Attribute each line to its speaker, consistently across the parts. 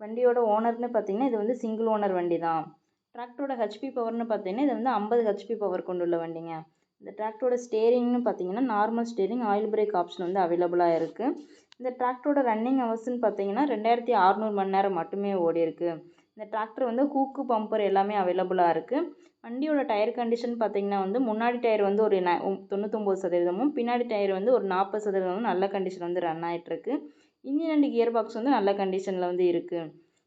Speaker 1: வண்டியோட ஓனர்னு பார்த்தீங்கன்னா இது வந்து சிங்கிள் ஓனர் வண்டி தான் டிராக்டரோட ஹெச்பி பவர்னு பார்த்தீங்கன்னா இது வந்து ஐம்பது ஹெச்பி பவர் கொண்டுள்ள வண்டிங்க. இந்த டிராக்டரோட ஸ்டேரிங்னு பார்த்தீங்கன்னா normal steering oil brake option வந்து அவைலபிளாக இருக்குது இந்த டிராக்டரோட ரன்னிங் ஹவர்ஸ்னு பார்த்தீங்கன்னா ரெண்டாயிரத்தி அறநூறு மணி நேரம் மட்டுமே ஓடி இருக்குது இந்த டிராக்டர் வந்து ஹூக்கு பம்பர் எல்லாமே அவைலபிளாக இருக்குது வண்டியோட டயர் கண்டிஷன் பார்த்தீங்கன்னா வந்து முன்னாடி டயர் வந்து ஒரு ந தொண்ணூத்தொம்பது சதவீதமும் பின்னாடி டயர் வந்து ஒரு நாற்பது சதவீதமும் நல்ல கண்டிஷன் வந்து ரன் ஆகிட்டுருக்கு இன்ஜின் அண்ட் கியர் பாக்ஸ் வந்து நல்ல கண்டிஷனில் வந்து இருக்குது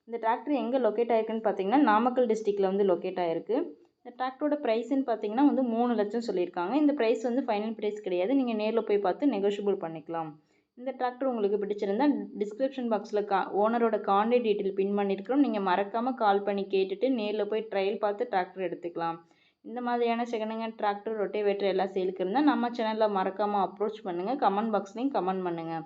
Speaker 1: இந்த டிராக்டர் எங்கே லொக்கேட் ஆயிருக்குன்னு பார்த்தீங்கன்னா நாமக்கல் டிஸ்ட்ரிக்டில் வந்து லொக்கேட் ஆயிருக்கு. இந்த டிராக்டரோட ப்ரைஸ்ன்னு பார்த்தீங்கன்னா வந்து மூணு லட்சம் சொல்லியிருக்காங்க. இந்த ப்ரைஸ் வந்து ஃபைனல் ப்ரைஸ் கிடையாது. நீங்கள் நேரில் போய் பார்த்து நெகோஷியபிள் பண்ணிக்கலாம். இந்த டிராக்டர் உங்களுக்கு பிடிச்சிருந்தா டிஸ்கிரிப்ஷன் பாக்ஸில் கா ஓனரோட கான்டாக்ட் டீட்டெயில் பின் பண்ணியிருக்கிறோம் நீங்கள் மறக்காமல் கால் பண்ணி கேட்டுட்டு நேரில் போய் ட்ரையல் பார்த்து டிராக்டர் எடுத்துக்கலாம். இந்த மாதிரியான செகண்ட் ஹேண்ட் டிராக்டர் ரொட்டேவேட்டர் எல்லாம் சேலுக்கு இருந்தால் நம்ம சேனலில் மறக்காமல் அப்ரோச் பண்ணுங்கள் கமெண்ட் பாக்ஸ்லேயும் கமெண்ட் பண்ணுங்கள்